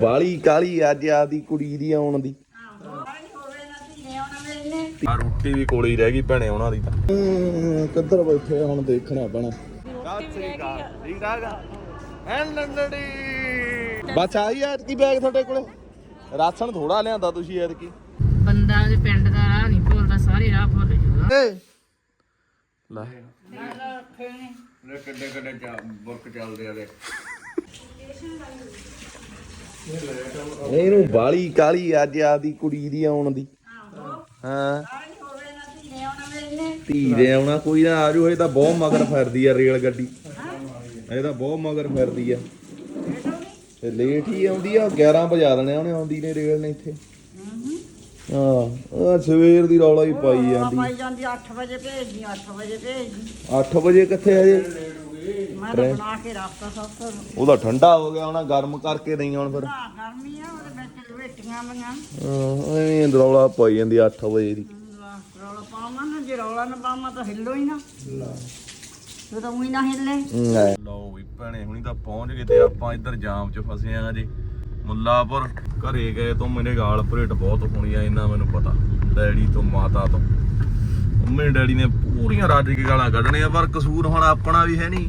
ਬਾਲੀ ਕਾਲੀ ਅੱਜ ਆਦੀ ਕੁੜੀ ਦੀ ਆਉਣ ਦੀ। ਆ ਰੋਟੀ ਵੀ ਕੋਲੇ ਹੀ ਰਹਿ ਗਈ ਭੈਣੇ ਉਹਨਾਂ ਦੀ ਤਾਂ। ਕਿੱਧਰ ਬੈਠੇ ਹੁਣ ਦੇਖਣਾ ਪੈਣਾ। ਠੀਕ ਠਾਕ ਆ ਐਨ ਲੰਡੜੀ ਬਸ ਆਈ ਐਤ ਕੀ ਬੈਗ ਤੁਹਾਡੇ ਕੋਲੇ। ਰਾਸ਼ਨ ਥੋੜਾ ਲਿਆਂਦਾ ਤੁਸੀਂ ਐਤ ਕੀ ਬੰਦਾ ਦੇ ਪਿੰਡ ਦਾ ਰਾਹ ਨਹੀਂ ਭੁੱਲਦਾ ਸਾਰੇ ਰਾਹ ਭੁੱਲ ਜੂਗਾ। ਲੈ। ਨੇ ਕਿੱਡੇ ਕਿੱਡੇ ਚਾ ਬੁਰਕ ਚੱਲਦੇ ਆਲੇ ਇਹਨੂੰ ਬਾਲੀ ਕਾਲੀ ਅੱਜ ਆਦੀ ਕੁੜੀ ਦੀ ਆਉਣ ਦੀ। ਹਾਂ। ਧੀ ਦੇ ਆਉਣਾ ਕੋਈ ਨਾ ਆਜੋ ਇਹ ਤਾਂ ਬਹੁਤ ਮਗਰ ਫਿਰਦੀ ਆ ਰੇਲ ਗੱਡੀ। ਇਹ ਤਾਂ ਬਹੁਤ ਮਗਰ ਫਿਰਦੀ ਆ। ਤੇ ਲੇਟ ਹੀ ਆਉਂਦੀ ਆ 11 ਵਜਾ ਦੇਣੇ ਉਹਨੇ ਆਉਂਦੀ ਨੇ ਰੇਲ ਨੇ ਇੱਥੇ। ਹਾਂ ਆ ਸਵੇਰ ਦੀ ਰੌਲਾ ਹੀ ਪਾਈ ਜਾਂਦੀ। ਪਾਈ ਜਾਂਦੀ 8 ਵਜੇ ਭੇਜਦੀ 8 ਵਜੇ ਭੇਜਦੀ। 8 ਵਜੇ ਕਿੱਥੇ ਹਜੇ ਮੈਂ ਤਾਂ ਬਣਾ ਕੇ ਰੱਖਤਾ ਸਭ ਤੋਂ। ਉਹਦਾ ਠੰਡਾ ਹੋ ਗਿਆ ਹੁਣ ਗਰਮ ਕਰਕੇ ਨਹੀਂ ਹੁਣ ਫਿਰ। ਗਰਮੀ ਆ ਉਹਦੇ ਵਿੱਚ ਲਵੇਟੀਆਂ ਮੰਗਾਂ ਹਾਂ ਐਵੇਂ ਰੌਲਾ ਪਾਈ ਜਾਂਦੀ 8 ਵਜੇ ਦੀ। ਰੌਲਾ ਪਾਵਾਂ ਨਾ ਜੇ ਰੌਲਾ ਨਾ ਪਾਵਾਂ ਤਾਂ ਹਿੱਲੋ ਹੀ ਨਾ। ਤੂੰ ਤਾਂ ਉਹੀ ਨਾ ਹਿੱਲੇ। ਲਓ ਵੀ ਭੈਣੇ ਹੁਣੀ ਤਾਂ ਪਹੁੰਚ ਗਏ ਤੇ ਆਪਾਂ ਇੱਧਰ ਜਾਮ 'ਚ ਫਸੇ ਆਂ ਜੀ ਮੁੱਲਾਪੁਰ ਘਰੇ ਗਏ ਤੋਂ ਮੇਰੇ ਗਾਲ ਭਰੇਟ ਬਹੁਤ ਹੋਣੀ ਆ ਇਹਨਾਂ ਮੈਨੂੰ ਪਤਾ। ਡੈਡੀ ਤੋਂ ਮਾਤਾ ਤੋਂ। ਮੰਮੀ ਡੈਡੀ ਨੇ ਪੂਰੀਆਂ ਰੱਜ ਕੇ ਗਾਲਾਂ ਕੱਢਣੀਆਂ, ਪਰ ਕਸੂਰ ਹੁਣ ਆਪਣਾ ਵੀ ਹੈ ਨਹੀਂ।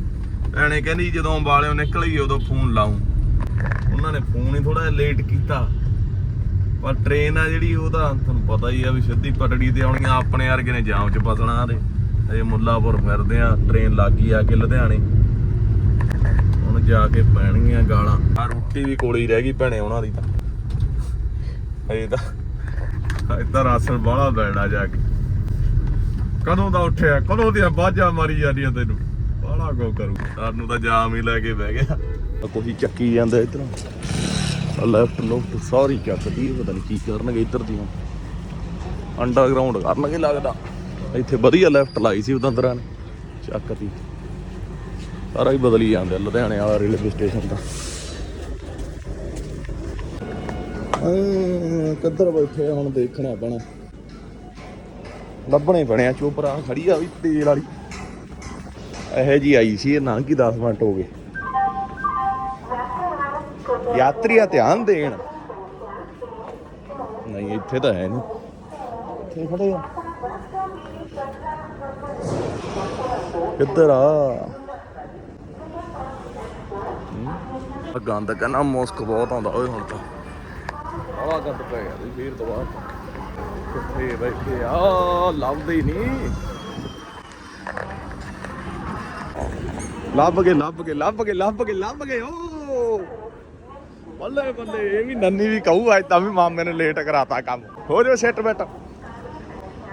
ਭੈਣੇ ਕਹਿੰਦੀ ਜਦੋਂ ਅੰਬਾਲਿਓ ਨਿਕਲੀ, ਉਦੋਂ ਫੋਨ ਲਾਉਂ ਉਹਨਾਂ ਨੇ ਫੋਨ ਹੀ ਥੋੜਾ ਲੇਟ ਕੀਤਾ। ਪਰ ਟ੍ਰੇਨ ਆ ਜਿਹੜੀ ਉਹਦਾ ਤੁਹਾਨੂੰ ਪਤਾ ਹੀ ਆ ਵੀ ਸਿੱਧੀ ਪਟੜੀ ਤੇ ਆਉਣੀਆਂ, ਆਪਣੇ ਵਰਗੇ ਨੇ ਜਾਮ 'ਚ ਫਸਣਾ ਤੇ। ਅਜੇ ਮੁੱਲਾਪੁਰ ਫਿਰਦੇ ਆ ਟ੍ਰੇਨ ਲੱਗੀ ਆ ਕੇ ਲੁਧਿਆਣੇ। ਹੁਣ ਜਾ ਕੇ ਪੈਣਗੀਆਂ ਗਾਲਾਂ। ਆ ਰੋਟੀ ਵੀ ਕੋਲੇ ਹੀ ਰਹਿ ਗਈ ਭੈਣੇ ਉਹਨਾਂ ਦੀ ਤਾਂ। ਅਜੇ ਤਾਂ ਇੱਧਰ ਰਾਸ਼ਨ ਬਾਹਲਾ ਬੈਣਾ ਜਾ ਕੇ। ਕਦੋਂ ਦਾ ਉੱਠਿਆ, ਕਦੋਂ ਦੀਆਂ ਬਾਜਾਂ ਮਾਰੀ ਜਾਂਦੀਆਂ ਤੈਨੂੰ? ਬਾਹਲਾ ਕੋ ਕਰੂ ਸਾਨੂੰ ਤਾਂ ਜਾਮ ਹੀ ਲੈ ਕੇ ਬਹਿ ਗਿਆ। ਕੋਈ ਚੱਕੀ ਜਾਂਦਾ ਇਧਰੋਂ। ਲੈਫਟ ਲੁਫਟ ਸਾਰੀ ਚੱਕਦੀ, ਪਤਾ ਨਹੀਂ ਕੀ ਕਰਨਗੇ ਇੱਧਰ ਦੀਆਂ। ਅੰਡਰਗਰਾਉਂਡ ਕਰਨਗੇ ਲੱਗਦਾ। ਇੱਥੇ ਵਧੀਆ ਲੈਫਟ ਲਾਈ ਸੀ ਉਦੰਦਰਾਂ ਨੇ। ਚੱਕਤੀ ਸਾਰਾ ਹੀ ਬਦਲੀ ਜਾਂਦੇ ਲੁਧਿਆਣੇ ਵਾਲਾ ਰੇਲਵੇ ਸਟੇਸ਼ਨ ਦਾ। ਕਿੱਧਰ ਬੈਠੇ ਹੁਣ ਦੇਖਣਾ ਪੈਣਾ। ਲੱਭਣੇ ਪੈਣੇ ਆ ਚੋਪਰਾ ਖੜੀ ਆ ਵੀ ਤੇਲ ਵਾਲੀ। ਇਹੋ ਜੀ ਆਈ ਸੀ ਇਹ ਨਾ ਕੀ 10 ਮਿੰਟ ਹੋ ਗਏ। ਯਾਤਰੀਆ ਧਿਆਨ ਦੇਣ। ਨਹੀਂ ਇੱਥੇ ਤਾਂ ਹੈ ਨਹੀਂ ਇੱਥੇ ਖੜੇ ਆ। ਕਿੱਧਰ ਆ? ਗੰਦ ਕਹਿੰਦਾ ਮੁਸਕ ਬਹੁਤ ਆਉਂਦਾ ਓਏ ਹੁਣ ਤਾਂ। ਆਵਾ ਗੰਦ ਪੈ ਗਿਆ ਵੀ ਫੇਰ ਤੋਂ ਬਾਅਦ ਕਿੱਥੇ ਬੈਠੇ ਆ ਲੱਭਦੇ ਨਹੀਂ। ਲੱਭ ਗਏ ਲੱਭ ਗਏ ਲੱਭ ਗਏ ਲੱਭ ਗਏ ਲੱਭ ਗਏ, ਓ। ਬੱਲੇ ਬੱਲੇ, ਇਹ ਵੀ ਨੰਨੀ ਵੀ ਕਹੂ, ਅੱਜ ਤਾਂ ਵੀ ਮਾਮੇ ਨੇ ਲੇਟ ਕਰਾਤਾ ਕੰਮ। ਹੋ ਜੋ ਸੈੱਟ ਬੈਟ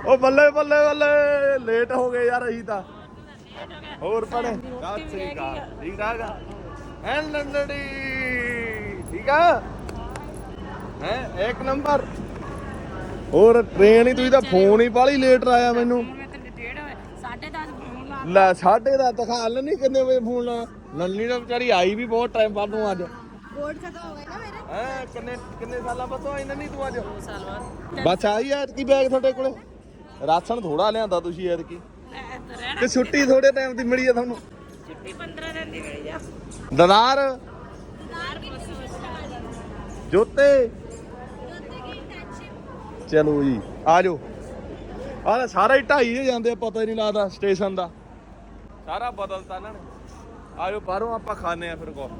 ਓ ਬੱਲੇ ਬੱਲੇ ਬੱਲੇ ਲੇਟ ਹੋ ਗਏ ਯਾਰ, ਅਸੀਂ ਤਾਂ। ਹੋਰ ਪੜੇ ਸਤਿ ਸ੍ਰੀ ਅਕਾਲ। ਠੀਕ ਠਾਕ ਆ? ਐਨ ਲੰਡੜੀ ਠੀਕ ਆ? ਹੈ, ਇੱਕ ਨੰਬਰ। ਹੋਰ ਟ੍ਰੇਨ ਹੀ ਤੁਸੀਂ ਤਾਂ ਫੋਨ ਹੀ ਬਾਲੀ ਲੇਟ ਆਇਆ ਮੈਨੂੰ। ਮੈਂ ਤੇ ਡੇਢ ਸਾਢੇ 10 ਫੋਨ ਲਾ ਲੈ ਸਾਢੇ ਦਾ ਦਿਖਾ ਲੈਣੀ ਕਿੰਨੇ ਵਜੇ ਫੋਨ ਲਾ ਨੰਨੀ ਤਾਂ ਵਿਚਾਰੀ ਆਈ ਵੀ ਬਹੁਤ ਟਾਈਮ ਬਾਅਦ ਨੂੰ ਅੱਜ। ਬੋਰਡ ਖਤਮ ਹੋ ਗਏ ਨਾ ਮੇਰੇ? ਹੈ ਕਿੰਨੇ ਕਿੰਨੇ ਸਾਲਾਂ ਬਾਅਦ ਤੋਂ ਆਈ ਨੰਨੀ ਤੂੰ ਅੱਜ? ਸਾਲ ਬਾਅਦ। ਬਸ ਆਈ ਐਤਕੀ ਬੈਗ ਤੁਹਾਡੇ ਕੋਲੇ? ਰਾਸ਼ਨ ਥੋੜਾ ਲਿਆਂਦਾ ਤੁਸੀਂ ਐਤਕੀ। ਤੇ ਛੁੱਟੀ ਥੋੜੇ ਟਾਈਮ ਦੀ ਮਿਲੀ ਆ ਤੁਹਾਨੂੰ? ਛੁੱਟੀ 15 ਦਿਨ ਦੀ ਮਿਲੀ ਜਾ। ਦਦਾਰ ਜੋਤੇ। ਚਲੋ ਜੀ। ਆ ਜਾਓ। ਆਹ ਲੈ ਸਾਰਾ ਹੀ ਢਾਈ ਹੋ ਜਾਂਦੇ ਆ ਪਤਾ ਹੀ ਨਹੀਂ ਲੱਗਦਾ ਸਟੇਸ਼ਨ ਦਾ। ਸਾਰਾ ਬਦਲਤਾ ਇਹਨਾਂ ਨੇ। ਆਜੋ ਬਾਹਰੋਂ ਆਪਾਂ ਖਾਣੇ ਆ ਫਿਰ ਕੋ।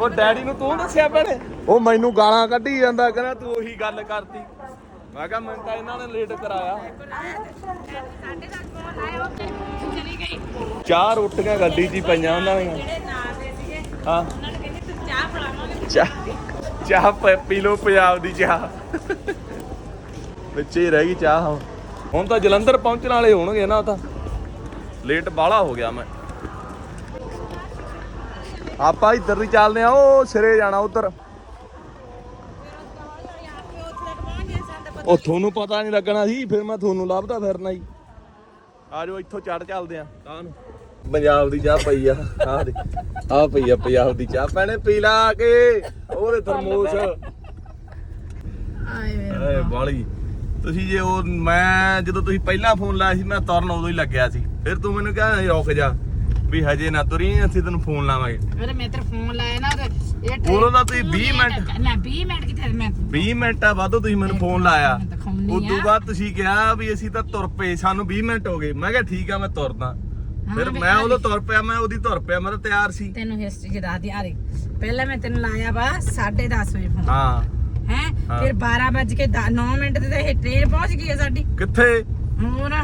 ਉਹ ਡੈਡੀ ਨੂੰ ਤੂੰ ਦੱਸਿਆ ਭੈਣੇ? ਉਹ ਮੈਨੂੰ ਗਾਲਾਂ ਕੱਢੀ ਜਾਂਦਾ ਕਹਿੰਦਾ ਤੂੰ ਉਹੀ ਗੱਲ ਕਰਤੀ। ਮੈਂ ਕਿਹਾ ਮੈਨੂੰ ਤਾਂ ਇਹਨਾਂ ਨੇ ਲੇਟ ਕਰਾਇਆ। ਸਾਢੇ 10 ਫੋਨ ਆਇਆ ਉੱਥੇ ਚਲੀ ਗਈ ਚਾਰ ਰੋਟੀਆਂ ਗੱਡੀ 'ਚ ਹੀ ਪਈਆਂ ਉਹਨਾਂ ਦੀਆਂ। ਜਿਹੜੇ ਨਾਲ ਦੇ ਸੀਗੇ ਹਾਂ ਨੇ ਕਹਿੰਦੇ ਤੂੰ ਚਾਹ ਪਲਾਵਾਂਗੇ ਚਾਹ ਚਾਹ ਪ- ਪੀ ਲਓ ਪੰਜਾਬ ਦੀ ਚਾਹ। ਵਿੱਚੇ ਹੀ ਰਹਿ ਗਈ ਚਾਹ ਹੁਣ। ਹੁਣ ਤਾਂ ਜਲੰਧਰ ਪਹੁੰਚਣ ਵਾਲੇ ਹੋਣਗੇ ਨਾ ਉਹ ਤਾਂ। ਲੇਟ ਬਾਹਲਾ ਹੋ ਗਿਆ ਮੈਂ। ਆਪਾਂ ਇੱਧਰ ਦੀ ਚੱਲਦੇ ਆ ਉਹ ਸਿਰੇ ਜਾਣਾ ਉਧਰ। ਉਹ ਤੁਹਾਨੂੰ ਪਤਾ ਨਹੀਂ ਲੱਗਣਾ ਸੀ ਫਿਰ ਮੈਂ ਤੁਹਾਨੂੰ ਲੱਭਦਾ ਫਿਰਨਾ ਜੀ। ਆ ਜਾਓ ਇੱਥੋਂ ਚੜ ਚੱਲਦੇ ਆ ਤਾਂ ਪੰਜਾਬ ਦੀ ਚਾਹ ਪਈ ਆ ਆਹ ਦੇ ਆ ਪਈ ਆ ਪੰਜਾਬ ਦੀ ਚਾਹ। ਪੈਣੇ ਪੀ ਲਾ ਆ ਕੇ ਉਹਦੇ ਥਰਮੋਸ ਆਏ ਬਾਲੀ ਤੁਸੀਂ ਜੇ ਉਹ ਮੈਂ ਜਦੋਂ ਤੁਸੀਂ ਪਹਿਲਾਂ ਫੋਨ ਲਾਇਆ ਸੀ ਮੈਂ ਤੁਰਨ ਉਦੋਂ ਹੀ ਲੱਗਿਆ ਸੀ। ਫਿਰ ਤੂੰ ਮੈਨੂੰ ਕਿਹਾ ਰੁਕ ਜਾ। ਵੀ ਹਜੇ ਨਾ ਤੁਰੀ ਅਸੀਂ ਤੈਨੂੰ ਫੋਨ ਲਾਵਾਂਗੇ। ਮੇਰੇ ਮੈਂ ਤੇਰਾ ਫੋਨ ਲਾਇਆ ਨਾ ਇਹ ਉਦੋਂ ਤਾਂ ਤੁਸੀਂ ਤੂੰ 20 late ਮਿੰਟ- ਨਾ 20 ਮਿੰਟ ਕਿੱਥੇ ਮੈਂ 20 ਮਿੰਟਾਂ ਬਾਅਦ ਤੁਸੀਂ ਮੈਨੂੰ ਫੋਨ ਲਾਇਆ। ਉਸ ਤੋਂ। ਬਾਅਦ ਤੁਸੀਂ ਕਿਹਾ ਵੀ ਅਸੀਂ ਤਾਂ ਤੁਰ ਪਏ ਸਾਨੂੰ 20 ਮਿੰਟ ਹੋ ਗਏ। ਮੈਂ ਕਿਹਾ ਠੀਕ ਆ ਮੈਂ ਤੁਰਦਾ। ਫਿਰ ਮੈਂ ਉਦੋਂ ਤੁਰ ਪਿਆ ਮੈਂ ਉਹਦੀ ਤੁਰ ਪਿਆ ਮੈਂ ਤਾਂ ਤਿਆਰ ਸੀ। ਤੈਨੂੰ ਹਿਸਟਰੀ ਦੱਸ ਦੀ ਆ ਦੇ ਪਹਿਲਾਂ ਮੈਂ ਤੈਨੂੰ ਲਾਇਆ ਵਾ 10:30 ਵਜੇ ਫੋਨ ਹਾਂ। ਫਿਰ 12 ਵੱਜ ਕੇ 9 ਮਿੰਟ ਤੇ ਤਾਂ ਇਹ ਟ੍ਰੇਨ ਪਹੁੰਚ ਗਈ ਹੈ ਸਾਡੀ। ਕਿੱਥੇ? ਹੋਰ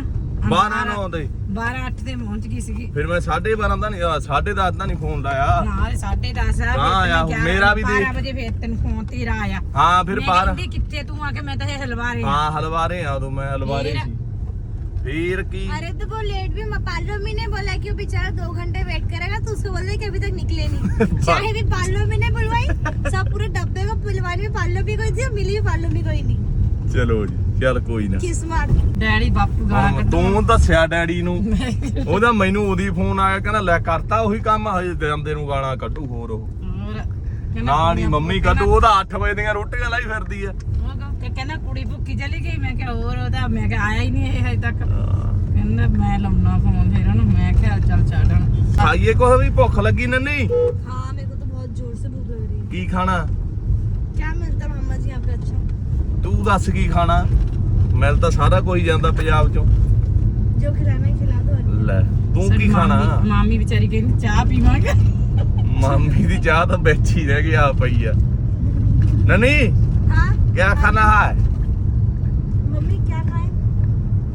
12 9 ਦੇ 12 8 ਤੇ ਪਹੁੰਚ ਗਈ ਸੀਗੀ। ਫਿਰ ਮੈਂ 12:30 ਦਾ ਨਹੀਂ 10:30 ਦਾ ਨਹੀਂ ਫੋਨ ਲਾਇਆ। ਨਾਲ 10:30 ਆ ਹਾਂ ਯਾਰ, ਮੇਰਾ ਵੀ ਦੇਖ। 12 ਵਜੇ ਫਿਰ ਤੈਨੂੰ ਫੋਨ ਤੇਰਾ ਆਇਆ ਹਾਂ ਫਿਰ ਮੈਂ ਬਾਹਰ ਕਹਿੰਦੀ ਕਿੱਥੇ ਤੂੰ ਆ ਕੇ ਮੈਂ ਤਾਂ ਇਹ ਹਲਵਾਰੇ ਹਾਂ ਹਲਵਾਰੇ ਆ ਉਦੋਂ ਮੈਂ ਹਲਵਾਰੇ? ਸੀ। ਫਿਰ ਕੀ अरे तो वो लेट भी म- पार्लर में ने बोला कि वो बेचारा दो घंटे वेट करेगा तो उसको बोल रहे कि अभी तक निकले नहीं चाहे भी पार्लर में ने बुलवाई सब पूरे डब्बे को बुलवाने में पार्लर भी कोई थी और मिली भी पार्लर में कोई नहीं ਚਲੋ ਜੀ ਚੱਲ ਕੋਈ ਨਾ किस मार ਡੈਡੀ ਬਾਪੂ ਗਾਲਾਂ ਹੁਣ ਕੱਢੂ ਤੂੰ ਦੱਸਿਆ ਡੈਡੀ ਨੂੰ ਉਹਦਾ ਮੈਨੂੰ ਉਹਦੀ ਫੋਨ ਆਇਆ ਕਹਿੰਦਾ ਲੈ ਕਰਤਾ ਉਹੀ ਕੰਮ ਹਜੇ ਜਾਂਦੇ ਨੂੰ ਗਾਲਾਂ ਕੱਢੂ ਹੋਰ ਉਹ ਹੋਰ ਕਹਿੰਦਾ ਨਾ ਨਹੀਂ ਕੁੜੀਆਂ- ਮੰਮੀ ਕੱਢੂ ਉਹਦਾ 8 ਵਜੇ ਦੀਆਂ ਰੋਟੀਆਂ ਲਾਈ ਫਿਰਦੀ ਆ ਉਹ ਕਹ- ਕਹਿੰਦਾ ਕੁੜੀ ਭੁੱਖੀ ਚਲੀ ਗਈ ਮੈਂ ਕਿਹਾ ਹੋਰ ਉਹਦਾ ਮੈਂ ਕਿਹਾ ਆਇਆ ਹੀ ਨਹੀਂ ਇਹ ਹਜੇ ਤੱਕ ਕਹਿੰਦਾ ਮੈਂ ਲਾਉਣਾ ਫੋਨ ਫਿਰ ਉਹਨੂੰ ਮੈਂ ਕਿਹਾ ਚੱਲ ਛੱਡਣ ਖਾਈਏ ਕੁਛ ਵੀ ਭੁੱਖ ਲੱਗੀ ਨੰਨੀ हाँ मेरे को तो बहुत जोर से भूख लग रही है ਕੀ ਖਾਣਾ क्या मिलता है मामा जी यहाँ पे अच्छा ਤੂੰ ਦੱਸ ਕੀ ਖਾਣਾ ਮਿਲ ਤਾਂ ਸਾਰਾ ਕੋਈ ਜਾਂਦਾ ਪੰਜਾਬ ਚੋਂ जो खिलाना है खिला दो और ਲੈ ਤੂੰ ਸਾਡੀ ਕੀ ਖਾਣਾ ਮਾਮੀ- ਮਾਮੀ ਵਿਚਾਰੀ ਕਹਿੰਦੀ ਚਾਹ ਪੀਵਾਂਗੇ ਮਾਮੀ ਦੀ ਚਾਹ ਤਾਂ ਵਿੱਚ ਹੀ ਰਹਿ ਗਈ ਆ ਪਈ ਆ ਨਨੀ हाँ ਕੀ ਖਾਣਾ ਹੈ मम्मी क्या खाएं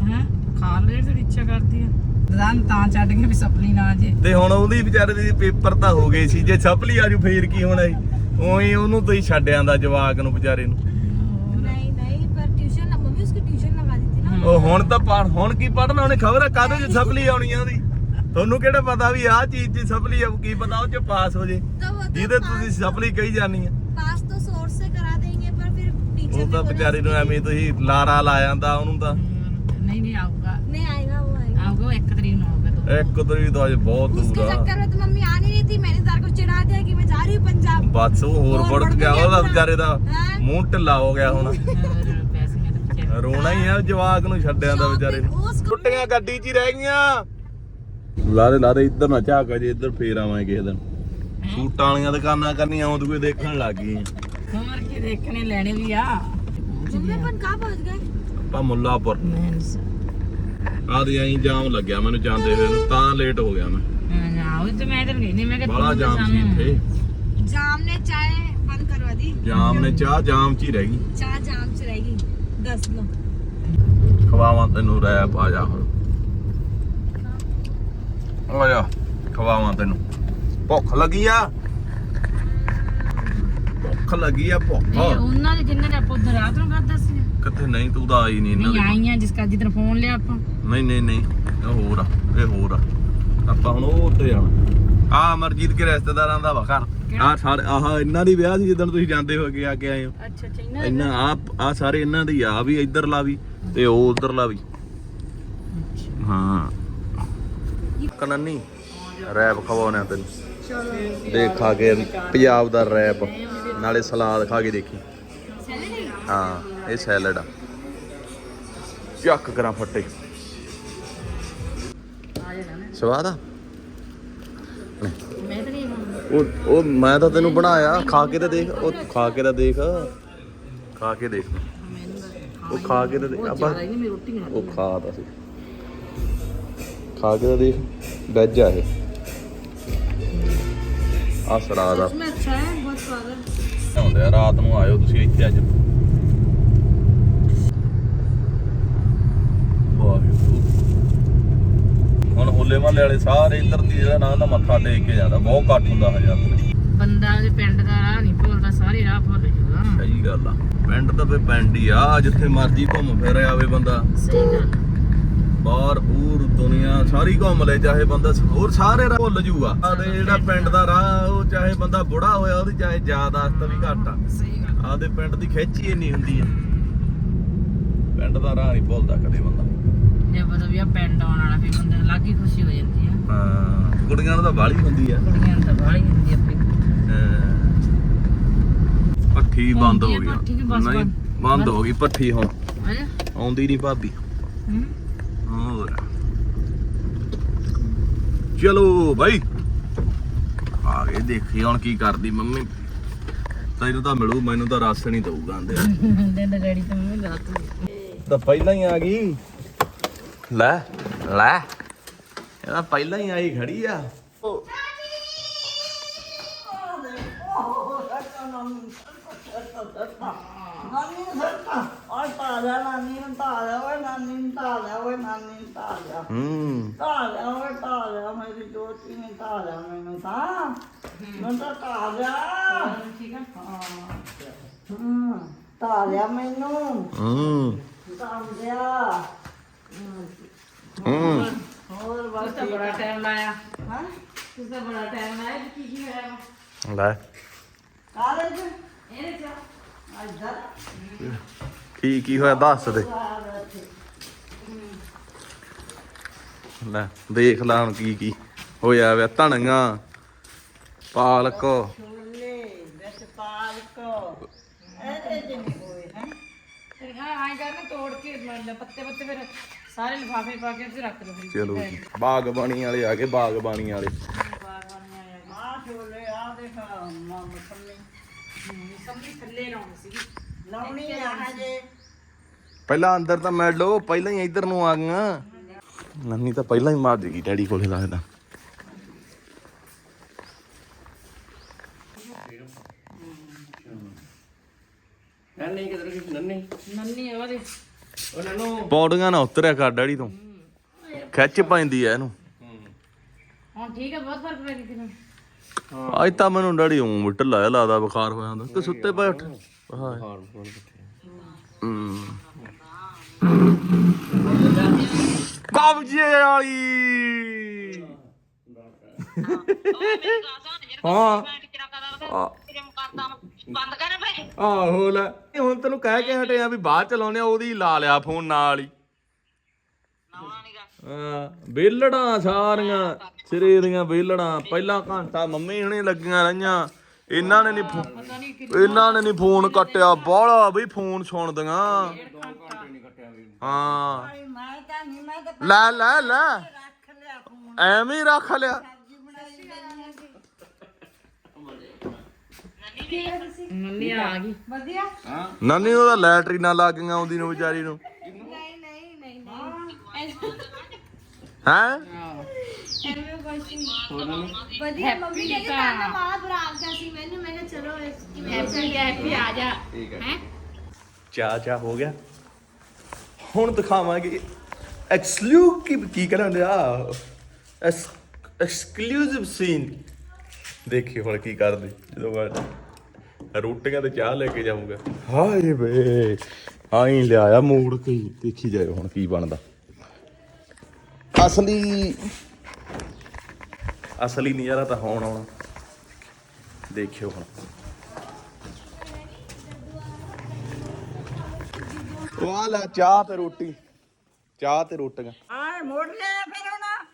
ਹੈ ਖਾ ਲੈ ਤੇ ਇੱਛਾ ਕਰਦੀ ਆ ਰਾਂ ਤਾਂ ਛੱਡ ਕੇ ਵੀ ਸਪਲੀ ਨਾ ਜੇ ਤੇ ਹੁਣ ਉਹਦੀ ਵਿਚਾਰੇ ਦੀ ਪੇਪਰ ਤਾਂ ਹੋ ਗਏ ਸੀ ਜੇ ਛਪਲੀ ਆਜੂ ਫੇਰ ਕੀ ਹੋਣਾ ਸੀ ਉਹੀ ਉਹਨੂੰ ਤੁਸੀਂ ਛੱਡ ਆਂਦਾ ਜਵਾਕ ਨੂੰ ਵਿਚਾਰੇ ਨੂੰ नहीं नहीं पर ट्यूशन मम्मी उसको ट्यूशन लगा दी थी ना ਉਹ ਹੁਣ ਤਾਂ ਪੜ੍ਹ ਹੁਣ ਕੀ ਪੜਨਾ ਉਹਨੇ ਖਬਰ ਕਾਹਦੇ ਚ ਛਪਲੀ ਆਉਣੀ ਆ ਉਹਦੀ ਤੁਹਾਨੂੰ ਕਿਹੜਾ ਪਤਾ ਵੀ ਆਹ ਚੀਜ਼ 'ਚ ਛਪਲੀ ਆਊ ਕੀ ਪਤਾ ਉਹ ਚ ਪਾਸ ਹੋ ਜੇ तो वो तो ਜਿਹਦੇ पास- ਤੁਸੀਂ ਛਪਲੀ ਕਹੀ ਜਾਨੀ ਆ ਉਹ ने ਤਾਂ बोला ਵਿਚਾਰੇ ਨੂੰ ਐਵੇਂ ਤੁਸੀਂ ਲਾਰਾ ਲਾ ਜਾਂਦਾ ਉਹਨੂੰ ਤਾਂ ਨਹੀਂ ਨਹੀਂ ਆਊਗਾ नहीं आएगा वो आएगा ਆਊਗਾ ਉਹ ਇੱਕ ਤਰੀਕ ਨੂੰ ਆਊਗਾ ਦੋ ਇੱਕ ਤਰੀਕ ਤੋਂ ਅਜੇ ਬਹੁਤ उसके ਦੂਰ ਆ चक्कर में तो मम्मी आ नहीं रही थी मैंने तार को चिढ़ा दिया कि मैं जा रही हूँ पंजाब ਬਸ ਉਹ ਹੋਰ ਹੋਰ ਵੜ ਵੜ ਗਿਆ ਗਿਆ ਉਹਦਾ ਪੂਰਾ। ਵਿਚਾਰੇ ਦਾ ਹੈਂ? ਮੂੰਹ ਢਿੱਲਾ ਹੋ ਗਿਆ ਹੁਣ ਹੋਰ ਪੈਸੇ ਤੇ ਪਿੱਛੇ ਰੋਣਾ ਹੀ ਆ ਜਵਾਕ ਨੂੰ ਛੱਡਿਆਂ ਦਾ ਵਿਚਾਰੇ ਨੂੰ Shopping, उसको ਟੁੱਟੀਆਂ ਗੱਡੀ 'ਚ ਹੀ ਰਹਿ ਗਈਆਂ ਲਾ ਦੇ ਲਾ ਦੇ ਇੱਧਰ ਨਾ ਝਾਕ ਜੇ ਇੱਧਰ ਫੇਰ ਆਵਾਂਗੇ ਕਿਸੇ ਦਿਨ ਸੂਟਾਂ ਵਾਲੀਆਂ ਦੁਕਾਨਾਂ ਕਰਨੀਆਂ ਉਹ ਕੋਈ ਦੇਖਣ ਲੱਗ ਗਏ ਹੋਰ ਕੀ ਦੇਖਣੇ ਲੈਣੇ ਵੀ ਆ। ਮੰਮੀ ਕਾ ਪਹੁੰਚ ਗਏ। ਆਪਾਂ ਮੁੱਲਾਪੁਰ। ਆ ਦੀ ਐਂ ਜਾਮ ਲੱਗਿਆ ਮੈਨੂੰ ਜਾਂਦੇ ਹੋਏ ਨੂੰ ਤਾਂ ਲੇਟ ਹੋ ਗਿਆ ਮੈਂ। ਨਾ ਉਹ ਤੇ ਮੈਂ ਤਾਂ ਨਹੀਂ ਮੈਂ ਕਿਹਾ ਬੜਾ ਜਾਮ ਨੇ ਚਾਹ ਬੰਦ ਕਰਵਾ ਦੀ। ਜਾਮ ਨੇ ਚਾਹ ਜਾਮ ਚ ਹੀ ਰਹਿ ਗਈ। ਚਾਹ ਜਾਮ ਚ ਰਹਿ ਗਈ। ਦੱਸ ਲੋ ਖਵਾਵਾਂ ਤੈਨੂੰ ਰੈਪ ਆ ਜਾ ਹੁਣ। ਆ ਜਾ ਖਵਾਵਾਂ ਤੈਨੂੰ। ਭੁੱਖ ਲੱਗੀ ਆ? ਭੁੱਖ ਲੱਗੀ ਆ ਭੁੱਖ। ਉਹਨਾਂ ਦੇ ਜਿੰਨੇ ਨੇ ਆਪਾਂ ਉਧਰ ਰਾਤ ਨੂੰ ਕਰਦਾ ਸੀ। ਕਿੱਥੇ? ਨਹੀਂ ਤੂੰ ਤਾਂ ਆਈ ਨਹੀਂ ਇਹਨਾਂ ਨਹੀਂ ਦੇ ਆਈਆਂ ਜਿਸ ਕਰ ਜਿੱਦਣ ਫੋਨ ਲਿਆ ਆਪਾਂ। ਨਹੀਂ ਨਹੀਂ ਨਹੀਂ ਇਹ ਹੋਰ ਆ ਇਹ ਹੋਰ ਆ। ਆਪਾਂ ਹੁਣ ਉਹ ਉੱਤੇ ਜਾਣਾ। ਆ ਅਮਰਜੀਤ ਕੇ ਰਿਸ਼ਤੇਦਾਰਾਂ ਦਾ ਵਾ ਘਰ। ਆ ਸਾਰੇ ਆਹ ਇਹਨਾਂ ਦੀ ਵਿਆਹ ਸੀ ਜਦੋਂ ਤੁਸੀਂ ਜਾਂਦੇ ਹੋ ਕੇ ਆ ਕੇ ਆਏ ਹੋ। ਅੱਛਾ ਅੱਛਾ ਇਹਨਾਂ ਆ ਆ ਸਾਰੇ ਇਹਨਾਂ ਦੀ ਆ। ਵੀ ਇੱਧਰ ਲਾ ਵੀ ਤੇ ਉਹ ਉਧਰ ਲਾ ਵੀ ਹਾਂ। ਕਨੰਨੀ ਰੈਪ ਖਵਾਉਣਾ ਤੈਨੂੰ। ਦੇਖ ਕੇ ਪੰਜਾਬ ਦਾ ਰੈਪ। ਨਾਲੇ ਸਲਾਦ ਖਾ ਕੇ ਦੇਖੀ। ਹਾਂ ਇਹ ਸੈਲਡ ਆ। ਚੱਕ ਕਰਾਂ ਫੱਟੇ। ਸਵਾਦ ਆ? ਉਹ ਉਹ ਮੈਂ ਤਾਂ ਤੈਨੂੰ ਬਣਾਇਆ ਖਾ ਕੇ ਤਾਂ ਦੇਖ ਉਹ ਖਾ ਕੇ ਤਾਂ ਦੇਖ। ਖਾ ਕੇ ਦੇਖ। ਉਹ ਖਾ ਕੇ ਤਾਂ ਦੇਖ ਆਪਾਂ ਉਹ ਖਾ ਤਾਂ ਸੀ। ਖਾ ਕੇ ਤਾਂ ਦੇਖ ਵੈਜ ਆ ਇਹ। ਆ ਸਲਾਦ ਆ। ਬਹੁਤ ਸਵਾਦ ਹੈ ਹੁੰਦਾ ਹੈ ਰਾਤ ਨੂੰ ਆਇਓ ਤੁਸੀਂ ਇੱਥੇ ਅੱਜ। ਹੁਣ ਹੋਲੇ ਮਹੱਲੇ ਵਾਲੇ ਸਾਰੇ ਇੱਧਰ ਦੀ ਜਿਹੜਾ ਨਾਂ ਦਾ ਮੱਥਾ ਟੇਕ ਕੇ ਜਾਂਦਾ ਬਹੁਤ ਘੱਟ ਹੁੰਦਾ ਹਜ਼ਾਰ ਬੰਦਾ ਦੇ ਪਿੰਡ ਦਾ ਰਾਹ ਨਹੀਂ ਭੁੱਲਦਾ ਸਾਰੀ ਰਾਹ ਭੁੱਲ ਜਾਂਦਾ ਸਹੀ ਗੱਲ ਆ। ਪਿੰਡ ਤਾਂ ਫੇ ਪਿੰਡ ਹੀ ਆ ਜਿੱਥੇ ਮਰਜ਼ੀ ਘੁੰਮ ਫਿਰ ਆਵੇ ਬੰਦਾ। ਸਹੀ ਗੱਲ ਬਾਹਰ ਬੂਰ ਦੁਨੀਆ ਸਾਰੀ ਘੁੰਮ ਲੈ ਚਾਹੇ ਬੰਦਾ ਹੋਰ ਸਾਰੇ ਰਾਹ ਭੁੱਲ ਜੂਗਾ। ਆ ਤੇ ਜਿਹੜਾ ਪਿੰਡ ਦਾ ਰਾਹ ਉਹ ਚਾਹੇ ਬੰਦਾ ਬੁੜਾ ਹੋਇਆ ਉਹਦੀ ਚਾਹੇ ਯਾਦ ਆਸਤ ਵੀ ਘੱਟ ਆ। ਸਹੀ ਗੱਲ ਆਦੇ ਪਿੰਡ ਦੀ ਖਿੱਚ ਹੀ ਇੰਨੀ ਹੁੰਦੀ ਆ। ਪਿੰਡ ਦਾ ਰਾਹ ਨਹੀਂ ਭੁੱਲਦਾ ਕਦੇ ਬੰਦਾ। ਜੇ ਪਤਾ ਵੀ ਆ ਪਿੰਡ ਆਉਣ ਵਾਲਾ ਫਿਰ ਬੰਦੇ ਨੂੰ ਲੱਗ ਹੀ ਖੁਸ਼ੀ ਹੋ ਜਾਂਦੀ ਆ। ਹਾਂ ਕੁੜੀਆਂ ਨੂੰ ਤਾਂ ਬਾਹਲੀ ਹੁੰਦੀ ਆ। ਕੁੜੀਆਂ ਨੂੰ ਤਾਂ ਬਾਹਲੀ ਹੁੰਦੀ ਆ ਆਪਣੀ। ਭੱਠੀ ਬੰਦ ਹੋ ਗਈ ਨਹੀਂ ਬੰਦ। ਹੋ ਗਈ ਭੱਠੀ ਹੁਣ। ਆਉਂਦੀ ਨਹੀਂ ਭਾਬੀ। ਹੂੰ ਹੋਰ ਚਲੋ ਬਾਈ। ਆ ਗਏ ਦੇਖੀ ਹੁਣ ਕੀ ਕਰਦੀ ਮੰਮੀ। ਤੈਨੂੰ ਤਾਂ ਮਿਲੂ ਮੈਨੂੰ ਤਾਂ ਰਸ ਨਹੀਂ ਦਊਗਾ ਆਂਦੇ ਦਿਨ ਡੈਡੀ ਤੋਂ ਮੈਂ ਰਾਤ ਤਾਂ ਪਹਿਲਾਂ ਹੀ ਆ ਗਈ। ਲੈ ਲੈ। ਇਹ ਤਾਂ ਪਹਿਲਾਂ ਹੀ ਆਈ ਖੜੀ ਆ। ਨਾਨੀ ਨੂੰ ਓਏ ਤਾਲਾ ਨਾਨੀ ਨੂੰ ਤਾਲਾ ਓਏ ਨਾਨੀ ਨੂੰ ਤਾਲਾ ਓਏ ਨਾਨੀ ਨੂੰ ਤਾਲਾ ਹੂੰ। ਤਾਲਾ ਓਏ ਤਾਲਾ ਮੇਰੀ ਦੋਤੀ ਨੇ ਤਾਲਾ ਮੈਨੂੰ ਤਾਂ। ਮੈਂ ਤਾਂ ਤਾਲਾ ਠੀਕ ਆ। ਹੂੰ ਤਾਲਿਆ ਮੈਨੂੰ। ਹੂੰ। ਤਾਲਿਆ ਹੂੰ। ਹੋਰ ਬਸ ਤਾਂ ਬੜਾ ਟਾਈਮ ਲਾਇਆ। ਹਾਂ? ਤੂੰ ਤਾਂ ਬੜਾ ਟਾਈਮ ਲਾਇਆ ਕੀ ਕੀ ਹੋਇਆ? ਲੈ। ਕਾਲਜ ਇਹਦੇ ਚ। ਅੱਧਾ ਕੀ ਕੀ ਹੋਇਆ ਦੱਸ ਦੇ। ਲੈ ਦੇਖ ਲਾ ਹੁਣ ਕੀ ਕੀ ਹੋਇਆ ਵੇ ਧਣੀਆਂ ਪਾਲਕ। ਛੋਲੇ ਵਿੱਚ ਪਾਲਕ। ਇਹਦੇ ਚ ਨਹੀਂ ਹੋਏ ਹੈ ਤੇ ਹਾਂ ਆਏ ਕਰਨਾ ਤੋੜ ਕੇ ਮਤਲਬ ਪੱਤੇ ਪੱਤੇ ਫਿਰ ਸਾਰੇ ਲਿਫਾਫੇ ਪਾ ਕੇ ਉੱਥੇ ਰੱਖ ਦੋ ਫਿਰ। ਚਲੋ ਜੀ ਬਾਗਬਾਨੀ ਵਾਲੇ ਆ ਗਏ ਬਾਗਬਾਨੀ ਵਾਲੇ। ਆ ਛੋਲੇ ਆ ਦੇਖ ਮਾਂ ਮਸਮੀ ਸਬਜ਼ੀ ਥੱਲੇ ਲਾਉਣੀ ਸੀ ਲਾਉਣੀ ਆ ਹਜੇ। ਪਹਿਲਾਂ ਅੰਦਰ ਤਾਂ ਮਿਲ ਲਓ ਪਹਿਲਾਂ ਹੀ ਇੱਧਰ ਨੂੰ ਆ ਗਈਆਂ। ਨੰਨੀ ਤਾਂ ਪਹਿਲਾਂ ਹੀ ਮਾਰ ਦੇਗੀ ਡੈਡੀ ਕੋਲੇ ਲੱਗਦਾ ਨੰਨੀ ਕਿਧਰ ਗਈ ਨੰਨੀ? ਨੰਨੀ ਆ ਉਹਦੇ। ਉਹ ਨੰਨੂ। ਪੌੜੀਆਂ ਨਾ ਉਤਰਿਆ ਕਰ ਡੈਡੀ ਤੋਂ। ਖਿੱਚ ਪੈਂਦੀ ਐ ਇਹਨੂੰ। ਹੁਣ ਠੀਕ ਆ ਬਹੁਤ ਫ਼ਰਕ ਪੈ ਗਿਆ ਤੈਨੂੰ ਅੱਜ ਤਾਂ ਮੈਨੂੰ ਡੈਡੀ ਉਂ ਢਿੱਲਾ ਜਿਹਾ ਲੱਗਦਾ ਬੁਖਾਰ ਹੋਇਆ ਹੁੰਦਾ ਤੇ ਸੁੱਤੇ ਪਏ ਉੱਠ। ਹਾਂ। ਕਬਜੇ ਵਾਲੀ। ਹਾਂ। ਬੰਦ ਕਰ ਬਈ ਆਹੋ ਲੈ। ਹੁਣ ਤੈਨੂੰ ਕਹਿ ਕੇ ਹਟਿਆ ਵੀ ਬਾਅਦ ਚ ਲਾਉਨੇ ਆ, ਉਹਦੀ ਲਾ ਲਿਆ ਫੋਨ ਨਾਲ ਹੀ। ਹਾਂ ਬੇਲੜਾਂ ਸਾਰੀਆਂ ਸਿਰੇ ਦੀਆਂ ਬੇਲੜਾਂ ਪਹਿਲਾਂ ਘੰਟਾ ਮੰਮੀ ਹੁਣੇ ਲੱਗੀਆਂ ਰਹੀਆਂ। ਇਹਨਾਂ ਨੇ ਨਹੀਂ ਇਹਨਾਂ ਨੇ ਨਹੀਂ ਫੋਨ ਕੱਟਿਆ। ਬਾਹਲਾ ਬਈ ਫੋਨ ਸੁਣਦੀਆਂ। ਹਾਂ। ਮੈਂ ਤਾਂ ਨਹੀਂ ਮੈਂ ਤਾਂ ਲੈ ਲੈ ਲੈ। ਰੱਖ ਲਿਆ ਫੋਨ ਐਵੇਂ ਹੀ ਰੱਖ ਲਿਆ। ਨੰਨੀ ਆ ਗਈ। ਵਧੀਆ। ਨਾਨੀ ਉਹਦਾ ਲੈਟਰੀਨਾਂ ਲੱਗ ਗਈਆਂ ਆਉਂਦੀ ਨੂੰ ਵਿਚਾਰੀ ਨੂੰ। ਨਹੀਂ ਨਹੀਂ ਨਹੀਂ ਨਹੀਂ। ਹੈ? ਐਵੇਂ ਕੁਛ ਨਹੀਂ ਵਧੀਆ ਮੰਮੀ ਕਹਿੰਦੀ ਤਾਂ। ਮਾਂ ਬਰਾਬਰ ਸੀ ਮੈਨੂੰ ਮੈਂ ਕਿਹਾ ਚਲੋ ਇਸ ਕਿਵੇਂ ਹੈਪੀ ਹੈਪੀ ਆ ਜਾ। ਹੈ? ਚਾ ਚਾ ਹੋ ਗਿਆ? ਹੁਣ ਦਿਖਾਵਾਂਗੇ ਐਕਸਕਲੂ ਕੀ ਕੀ ਕਹਿੰਦੇ ਆ? ਐਕਸਕਲੂਸਿਵ ਸੀਨ ਦੇਖਿਓ ਹੁਣ ਕੀ ਕਰਦੇ ਜਦੋਂ ਮੈਂ ਰੋਟੀਆਂ ਤੇ ਚਾਹ ਲੈ ਕੇ ਜਾਊਂਗਾ। ਹਾਏ ਵੇ ਆਈ ਲਿਆਇਆ ਮੂੜ ਕੇ ਹੀ। ਦੇਖੀ ਜਾਇਓ ਹੁਣ ਕੀ ਬਣਦਾ। ਅਸਲੀ ਅਸਲੀ ਨਜ਼ਾਰਾ ਤਾਂ ਹੋਣ ਆਉਣਾ। ਦੇਖਿਓ ਹੁਣ। ਲੈ ਚਾਹ ਤੇ ਰੋਟੀ। ਚਾਹ ਤੇ ਰੋਟੀਆਂ। ਆਏ ਮੋੜ ਲਿਆ ਫਿਰ ਹੁਣ।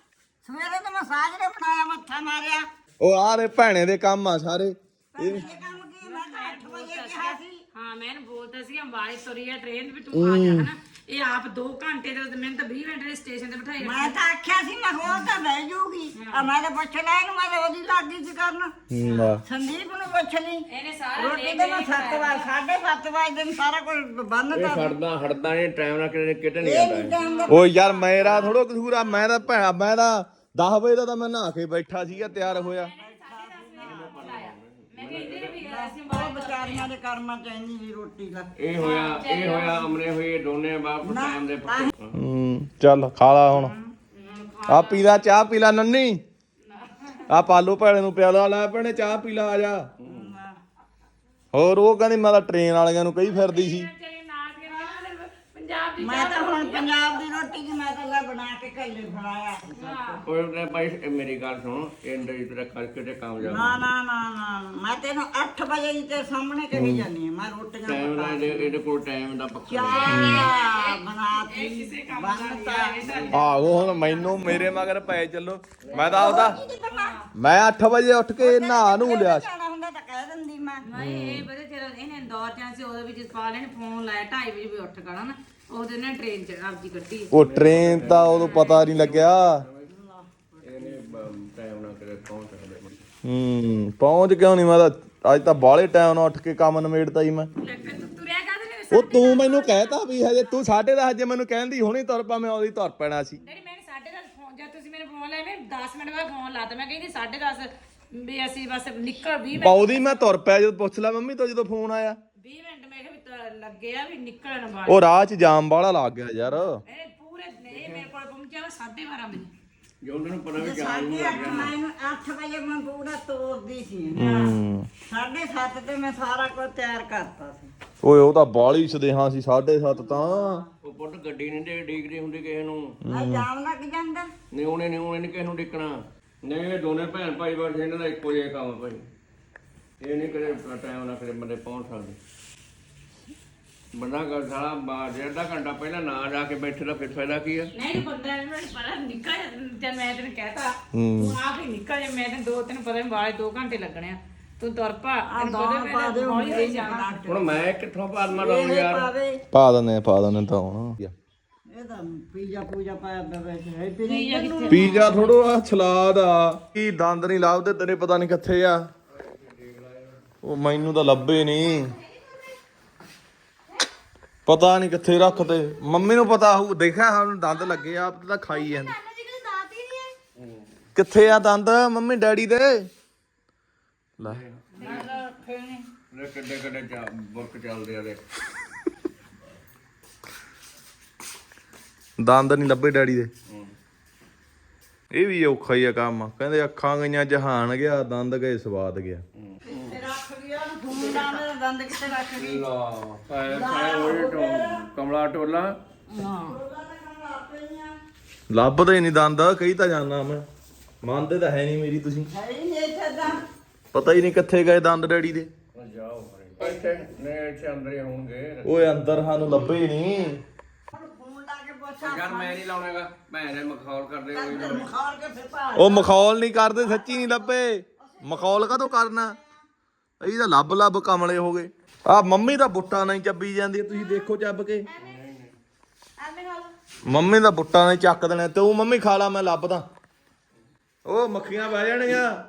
ਸਵੇਰੇ ਤਾਂ ਮਸਾਜ ਨੇ ਬਣਾਇਆ ਮੱਥਾ ਮਾਰਿਆ। ਉਹ ਆ ਰੇ ਭੈਣੇ ਦੇ ਕੰਮ ਆ ਸਾਰੇ। ਇਹ ਇਹ ਕੰਮ ਕੀ? ਮੈਂ ਤਾਂ 8 ਵਜੇ ਕਿਹਾ ਸੀ। ਹਾਂ ਮੈਂ ਇਹਨੂੰ ਬੋਲਤਾ ਸੀ ਅੰਬਾਲੇ ਤੁਰੀ ਆ ਟ੍ਰੇਨ ਵੀ ਤੂੰ ਆ ਜਾ ਹਨਾ। ਇਹ ਆਪ 2 ਘੰਟੇ ਦੇ ਮੈਨੂੰ ਤਾਂ 20 ਮਿੰਟ ਦੇ ਸਟੇਸ਼ਨ ਤੇ ਬਿਠਾਈ ਮੈਂ ਤਾਂ ਆਖਿਆ ਸੀ ਮੈਂ ਹੋਰ ਤਾਂ ਬਹਿ ਜਾਊਗੀ। ਆ ਮੈਂ ਤਾਂ ਪੁੱਛ ਲਿਆ ਇਹਨੂੰ ਮੈਂ ਤਾਂ ਉਹਦੀ ਲੱਗੀ ਸੀ ਕਰਨ। ਹੂੰ ਸੰਦੀਪ ਸੰਦੀਪ ਨੂੰ ਪੁੱਛ ਲਈ। ਇਹਨੇ ਸਾਰਾ ਰੋਟੀ ਤੇ ਮੈਂ 7 ਵਜੇ 7:30 ਵਜੇ ਦਿਨ ਸਾਰਾ ਕੁਝ ਬੰਦ ਇਹ ਕਰ ਹੜਦਾ ਹੜਦਾ ਨਹੀਂ ਟਾਈਮ ਨਾਲ ਕਿਤੇ ਕਿਤੇ ਨਹੀਂ ਇਹ ਜਾਂਦਾ ਵੀ ਟਾਈਮ ਦਾ ਓ ਯਾਰ ਮੇਰਾ ਥੋੜੋ ਕਸੂਰ ਆ ਮੈਂ ਤਾਂ ਭੈਣਾ ਮੈਂ ਤਾਂ 10 ਵਜੇ ਦਾ ਤਾਂ ਮੈਂ ਨਹਾ ਕੇ ਬੈਠਾ ਸੀਗਾ ਤਿਆਰ ਹੋਇਆ ਮੈਂ ਕਿਹਾ ਇਹਦੇ ਵੀ ਗਿਆ ਸੀ ਉਹ ਵਿਚਾਰੀਆਂ ਦੇ ਕਰਮਾਂ ਚ ਇੰਨੀ ਵੀ ਰੋਟੀ ਦਾ। ਇਹ ਹੋਇਆ ਇਹ ਹੋਇਆ ਅਮਰੇ ਹੋਏ ਦੋਨੇ ਬਾਪ ਟਾਈਮ ਦੇ ਪੱਕੇ ਹੂੰ। ਚੱਲ ਖਾ ਲਾ ਹੁਣ। ਆ ਪੀ ਲਾ ਚਾਹ ਪੀ ਲਾ ਨੰਨੀ। ਆ ਪਾਲੋ ਭੈਣੇ ਨੂੰ ਪਿਆਲਾ ਲੈ ਭੈਣੇ ਚਾਹ ਪੀ ਲਾ ਆ ਜਾ। ਹੋਰ ਉਹ ਕਹਿੰਦੀ ਮੈਂ ਤਾਂ ਟ੍ਰੇਨ ਵਾਲਿਆਂ ਨੂੰ ਕਹੀ ਫਿਰਦੀ ਸੀ। ਪੰਜਾਬ ਦੀ ਮੈਂ ਤਾਂ ਹੁਣ ਪੰਜਾਬ ਦੀ ਰੋਟੀ ਕਿ ਮੈਂ ਤਾਂ ਲੈ ਬਣਾ ਕੇ ਘੱਲੇ ਫੜਾਇਆ ਉਹਨੇ ਭਾਈ ਇਹ ਮੇਰੀ ਗੱਲ ਸੁਣ ਇਹਦੇ ਤੇਰਾ ਕਰਕੇ ਤੇ ਕਾਮਯਾਬ ਨਾ ਨਾ ਨਾ ਨਾ ਮੈਂ ਤੈਨੂੰ 8 ਵਜੇ ਹੀ ਤੇ ਸਾਹਮਣੇ ਕਹੀ ਜਾਨੀ ਆ ਮੈਂ ਰੋਟੀਆਂ ਟਾਈਮ ਪਕਾ ਦਾ ਇਹਦੇ ਇਹਦੇ ਕੋਲ ਟਾਈਮ ਦਾ ਪੱਕਾ ਚਾਹ ਬਣਾਤੀ? ਬੰਨਤਾ ਆਹੋ ਹੁਣ ਮੈਨੂੰ ਮੇਰੇ ਮਗਰ ਪੈ ਚੱਲੋ। ਮੈਂ ਤਾਂ ਉਹਦਾ ਮੈਂ 8 ਵਜੇ ਉੱਠ ਕੇ ਨਹਾ ਨੂੰ ਲਿਆ। ਸੀ। ਜਾਣਾ ਹੁੰਦਾ ਤਾਂ ਕਹਿ ਦਿੰਦੀ ਮੈਂ। ਨਹੀਂ ਇਹ ਬਦੇ ਚਿਰ ਇਹਨੇ ਇੰਦੌਰ ਜਾਂ ਸੀ ਉਹਦੇ ਵਿੱਚ ਪਾ ਲੈਣ ਫੋਨ ਲਾਇਆ 2:30 ਵਜੇ ਵੀ ਉੱਠ ਖੜਾ ਨਾ। ਉਹਦੇ ਨੇ ਟ੍ਰੇਨ ਚ ਆਪਦੀ ਗੱਡੀ ਉਹ ਟ੍ਰੇਨ ਤਾਂ ਉਦੋਂ ਪਤਾ ਨਹੀਂ ਲੱਗਿਆ। ਪਹੁੰਚ ਹੂੰ ਕਿਉਂ ਨਹੀਂ? ਮੈਂ ਤਾਂ ਅੱਜ ਤਾਂ ਬਾਹਲੇ ਟਾਈਮ ਨਾਲ ਉੱਠ ਕੇ ਕੰਮ ਨਿਬੇੜਤਾ ਹੀ ਮੈਂ। ਤੂੰ ਤੁਰਿਆ ਕਾਹਦੇ ਨੇ ਉਹ ਤੂੰ ਮੈਨੂੰ ਕਹਿਤਾ ਵੀ ਹਜੇ ਤੂੰ 10:30 ਜੇ ਮੈਨੂੰ ਕਹਿੰਦੀ ਹੁਣੀ ਤੁਰ ਪਾ ਮੈਂ ਉਹਦੀ ਤੁਰ ਪੈਣਾ ਸੀ। ਨਹੀਂ ਮੈਂ 10:30 ਫੋਨ ਜਦ ਤੁਸੀਂ ਮੈਨੂੰ ਫੋਨ ਲਾਇਆ ਮੈਂ 10 ਮਿੰਟ ਬਾਅਦ ਫੋਨ ਲਾਤਾ। ਮੈਂ ਕਹਿੰਦੀ 10:30 ਵੀ ਅਸੀਂ ਬਸ ਨਿਕਲ 20 ਮਿੰਟ ਮੈਂ ਤੁਰ ਪਿਆ ਜਦੋਂ ਪੁੱਛ ਲੈ ਮੰਮੀ ਤੋਂ ਜਦੋਂ ਫੋਨ ਆਇਆ। 20 ਮਿੰਟ ਮੈਂ ਕਿਹਾ ਵੀ ਤਾਂ ਲੱਗੇ ਆ ਵੀ ਨਿਕਲਣ ਵਾਲੇ। ਉਹ ਰਾਹ 'ਚ ਜਾਮ ਵਾਲਾ ਲੱਗ ਗਿਆ ਯਾਰ। ਇਹ ਪੂਰੇ ਇਹ ਮੇਰੇ ਕੋਲ ਪਹੁੰਚਿਆ 12:30 ਵਜੇ। ਜੇ ਉਹਨਾਂ ਨੂੰ ਪਤਾ ਵੀ ਅੱਠ ਮੈਨੂੰ 8 ਵਜੇ ਮੈਂ ਪੂਰਾ ਤੋਰਦੀ ਸੀ। ਹੂੰ। ਸਾਢੇ ਸੱਤ ਤੇ ਮੈਂ ਸਾਰਾ ਕੁਝ ਤਿਆਰ ਕਰਤਾ ਸੀ। ਓਏ ਉਹ ਤਾਂ ਬਾਲੀ ਸਦੇਹਾਂ ਸੀ 7:30 ਤਾਂ। ਉਹ ਪੁੱਟ ਗੱਡੀ ਨਹੀਂ ਦੇ ਡੀਕਦੀ ਹੁੰਦੀ ਕਿਸੇ ਨੂੰ। ਮੈਂ ਜਾਮ ਲੱਗ ਜਾਂਦਾ। ਨਹੀਂ ਉਹਨੇ ਨਹੀਂ ਉਹਨੇ ਨੀ ਕਿਸੇ ਨੂੰ ਡਿੱਕਣਾ। ਨਹੀਂ ਇਹ ਦੋਨੇ ਭੈਣ ਭਾਈ ਬੈਠੇ ਇਹਨਾਂ ਦਾ ਇੱਕੋ ਜਿਹਾ ਕੰਮ ਆ ਭਾਈ। ਇਹ ਨਹੀਂ ਕਦੇ ਟਾਈਮ ਨਾਲ ਕਦੇ ਬੰਦੇ ਪਹੁੰਚ ਸਕਦੇ। ਬੰਦਾ ਗੱਲ ਸਾਲਾ ਬਾ- ਡੇਢ ਅੱਧਾ ਘੰਟਾ ਪਹਿਲਾਂ ਨਾ ਜਾ ਕੇ ਬੈਠੇ ਦਾ ਫਿਰ ਫਾਇਦਾ ਕੀ ਆ? ਨਹੀਂ 15 ਮਿੰਟ ਪਹਿਲਾਂ ਨਿਕਲ ਜਾ ਜਦ ਮੈਂ ਤੈਨੂੰ ਕਹਿਤਾ ਹੂੰ। ਤੂੰ ਆਪ ਹੀ ਨਿਕਲ ਜਾ ਮੈਂ ਤੈਨੂੰ ਦੋ ਤਿੰਨ ਪਤਾ ਨਹੀਂ ਵਾਲੇ 2 ਘੰਟੇ ਲੱਗਣੇ ਆ। ਤੂੰ ਤੁਰ ਪਾ ਪਤਾ ਪਾ ਮੈਂ ਦਿਓ ਹੌਲੀ ਹੌਲੀ ਜਾਣਾ। ਹੁਣ ਮੈਂ ਕਿੱਥੋਂ ਪਾਦਮਾ ਲਾਉਂ ਯਾਰ? ਪਾਵੇ ਪਾ ਦਨੇ ਪਾ ਦਨੇ ਤਾਂ ਹੁਣ। ਇਹ ਤਾਂ ਪੀਜਾ ਪੂਜਾ ਪਾਇਆ ਵਿੱਚ ਹੈ ਨਹੀਂ ਪੀਜ਼ਾ ਥੋੜੋ ਆ ਸਲਾਦ ਆ। ਕੀ ਦੰਦ ਨਹੀਂ ਲੱਭਦੇ ਤੇਰੇ ਪਤਾ ਨਹੀਂ ਕਿੱਥੇ ਆ। ਉਹ ਮੈਨੂੰ ਤਾਂ ਲੱਭੇ ਨਹੀਂ ਪਤਾ ਨਹੀਂ ਕਿੱਥੇ ਰੱਖਦੇ। ਮੰਮੀ ਨੂੰ ਪਤਾ ਹੋਊ ਦੇਖਿਆ ਹੁਣ ਦੰਦ ਲੱਗੇ ਆ ਆਪ ਤਾਂ ਖਾਈ ਜਾਂਦੇ। ਨਾਨਾ ਜੀ ਕੋਲ ਦਾਤ ਹੀ ਨਹੀਂ ਹੈ। ਕਿੱਥੇ ਆ ਦੰਦ ਮੰਮੀ ਡੈਡੀ ਦੇ? ਲੈ। ਲੈ ਕਿੱਡੇ ਕਿੱਡੇ ਚਾ ਬੁਰਕ ਚੱਲਦੇ ਆ ਦੇ ਦੰਦ ਨਹੀਂ ਲੱਭੇ ਡੈਡੀ ਦੇ। ਇਹ ਵੀ ਔਖਾ ਹੀ ਆ ਕੰਮ। ਕਹਿੰਦੇ ਅੱਖਾਂ ਗਈਆਂ ਜਹਾਨ ਗਿਆ ਦੰਦ ਗਏ ਸਵਾਦ ਗਿਆ। ਤੇ ਰੱਖ ਗਿਆ ਨੂੰ ਫੋਨ ਲਾ ਮੇਰਾ ਦੰਦ ਕਿੱਥੇ ਰੱਖ ਗਈ। ਲਾ ਪਾਇਆ ਪਾਇਆ ਉਹ ਟੋ ਕਮਲਾ ਟੋਲਾ। ਲੱਭਦੇ ਹੀ ਨਹੀਂ ਦੰਦ ਕਹੀ ਤਾਂ ਜਾਣਾ ਮੈਂ। ਮੰਨਦੇ ਤਾਂ ਹੈ ਨਹੀਂ ਮੇਰੀ ਤੁਸੀਂ। ਹੈ ਹੀ ਨਹੀਂ ਇੱਥੇ ਤਾਂ। ਪਤਾ ਹੀ ਨਹੀਂ ਕਿੱਥੇ ਗਏ ਦੰਦ ਡੈਡੀ ਦੇ। ਜਾਓ ਇੱਥੇ ਨੇ ਇੱਥੇ ਅੰਦਰ ਹੀ ਹੋਣਗੇ। ਓਏ ਅੰਦਰ ਸਾਨੂੰ ਲੱਭੇ ਹੀ ਨਹੀਂ। ਉਹ ਮਖੌਲ ਨਹੀਂ ਕਰਦੇ ਸੱਚੀ ਨਹੀਂ ਲੱਭੇ। ਮਖੌਲ ਕਾਹਤੋਂ ਕਰਨਾ? ਇਹ ਤਾਂ ਲੱਭ ਲੱਭ ਕਮਲੇ ਹੋ ਗਏ। ਆ ਮੰਮੀ ਦਾ ਬੁੱਟਾ ਨਹੀਂ ਚੱਬੀ ਜਾਂਦੀ ਤੁਸੀਂ ਦੇਖੋ ਚੱਬ ਕੇ। ਮੰਮੀ ਦਾ ਬੁੱਟਾ ਨਹੀਂ ਚੱਕ ਦੇਣਾ ਤੇ ਉਹ ਮੰਮੀ ਖਾ ਲਾ ਮੈਂ ਲੱਭਦਾ। ਉਹ ਮੱਖੀਆਂ ਬਹਿ ਜਾਣੀਆਂ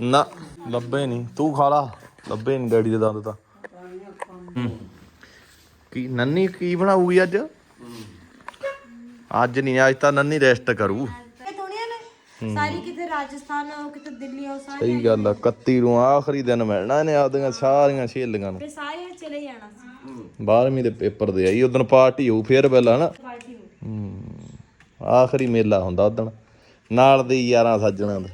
ਨਾ ਲੱਭੇ ਨਹੀਂ। ਤੂੰ ਖਾ ਲਾ। ਲੱਭੇ ਨਹੀਂ ਡੈਡੀ ਦੇ ਦੰਦ ਤਾਂ। ਕੀ ਨੰਨੀ ਕੀ ਬਣਾਊਗੀ ਅੱਜ? ਅੱਜ ਨਹੀਂ ਅੱਜ ਤਾਂ ਨੰਨੀ ਰੈਸਟ ਕਰੂ। ਇਹ ਦੁਨੀਆ ਨੇ ਸਾਰੀ ਕਿਤੇ ਰਾਜਸਥਾਨ ਹੋ ਕਿਤੇ ਦਿੱਲੀ ਹੋ ਸਾਰੀ ਸਹੀ ਗੱਲ ਆ 31 ਨੂੰ ਆਖਰੀ ਦਿਨ ਮਿਲਣਾ ਇਹਨੇ ਆਪਦੀਆਂ ਸਾਰੀਆਂ ਸਹੇਲੀਆਂ ਨੂੰ। ਤੇ ਸਾਰੇ ਚਲੇ ਜਾਣਾ ਸੀ। 12ਵੀਂ ਦੇ ਪੇਪਰ ਦੇ ਆਈ ਉਦੋਂ ਪਾਰਟੀ ਹੋਊ ਫੇਰ ਬੈਲ ਹਨਾ ਪਾਰਟੀ ਹੋ ਹੂੰ। ਆਖਰੀ ਮੇਲਾ ਹੁੰਦਾ ਉਦੋਂ। ਨਾਲ ਦੇ ਯਾਰਾਂ ਸੱਜਣਾਂ ਦਾ।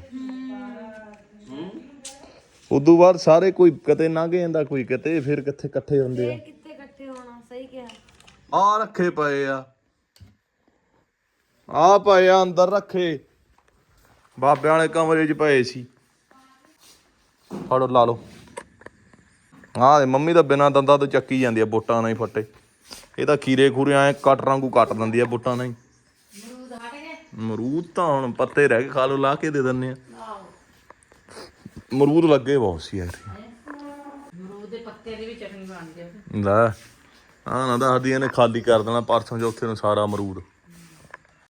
ਉਦੋਂ ਬਾਅਦ ਸਾਰੇ ਕੋਈ ਕਿਤੇ ਲੰਘ ਜਾਂਦਾ ਕੋਈ ਕਿਤੇ ਫਿਰ ਕਿੱਥੇ ਇਕੱਠੇ ਹੁੰਦੇ ਆ? ਸਹੀ ਕਿਹਾ। ਆ ਰੱਖੇ ਪਏ ਆ। ਆ ਪਏ ਆ ਅੰਦਰ ਰੱਖੇ। ਬਾਬਿਆਂ ਵਾਲੇ ਕਮਰੇ 'ਚ ਪਏ ਸੀ। ਫੜੋ ਲਾ ਲਓ। ਆਹ ਦੇ ਮੰਮੀ ਤਾਂ ਬਿਨਾਂ ਦੰਦਾਂ ਤੋਂ ਚੱਕੀ ਜਾਂਦੀ ਆ ਬੋਟਾਂ ਨਾਲ ਹੀ ਫੱਟੇ। ਇਹ ਤਾਂ ਖੀਰੇ ਖੂਰੇ ਐ ਕੱਟ ਵਾਂਗੂ ਕੱਟ ਦਿੰਦੀ ਆ ਬੋਟਾਂ ਨਾਲ ਹੀ। ਮਰੂਦ ਤਾਂ ਹੁਣ ਪੱਤੇ ਰਹਿ ਗਏ ਖਾ ਲਓ ਲਾ ਕੇ ਦੇ ਦਿੰਨੇ ਆ। ਮਰੂਦ ਲੱਗੇ ਬਹੁਤ ਸੀ ਯਾਰ ਅਮਰੂਦ ਦੇ ਪੱਤੇ ਦੀ ਵੀ ਚਟਨੀ ਬਣਦੀ ਆ ਲੈ। ਆ ਨਾ ਦੱਸਦੀ ਇਹਨੇ ਖਾਲੀ ਕਰ ਦੇਣਾ ਪਰਸੋਂ ਚੌਥੇ ਨੂੰ ਸਾਰਾ ਅਮਰੂਦ।